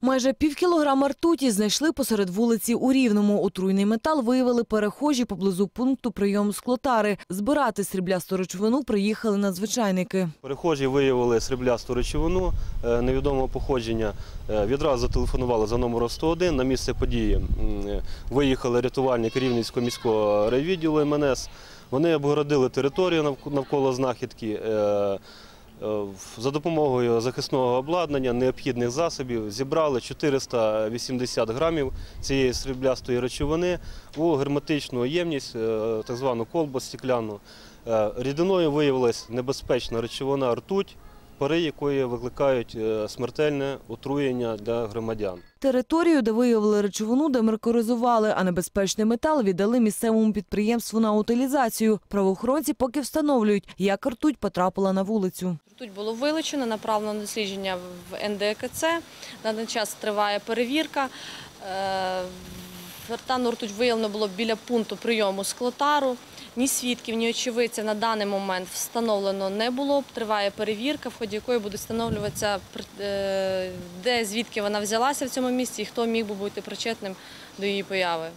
Майже пів кілограма ртуті знайшли посеред вулиці у Рівному. Отруйний метал виявили перехожі поблизу пункту прийому склотари. Збирати сріблясту речовину приїхали надзвичайники. Перехожі виявили сріблясту речовину е, невідомого походження. Е, Відразу зателефонували за номером 101 на місце події. е, Виїхали рятувальники Рівненського міського райвідділу МНС. Вони обгородили територію навколо знахідки. Е, За допомогою захисного обладнання, необхідних засобів зібрали 480 грамів цієї сріблястої речовини у герметичну ємність, е, так звану колбу стекляну. Е, Рідиною виявилась небезпечна речовина ртуть, пари якої викликають е, смертельне отруєння для громадян. Територію, де виявили речовину, демаркоризували, а небезпечний метал віддали місцевому підприємству на утилізацію. Правоохоронці поки встановлюють, як ртуть потрапила на вулицю. Ртуть було вилучено, направлено на дослідження в НДКЦ. На даний час триває перевірка. Вертану ртуть виявлено було біля пункту прийому склотару. Ні свідків, ні очевидців на даний момент встановлено не було. Триває перевірка, в ході якої буде встановлюватися, е, де звідки вона взялася в цьому місці і хто міг би бути причетним до її появи.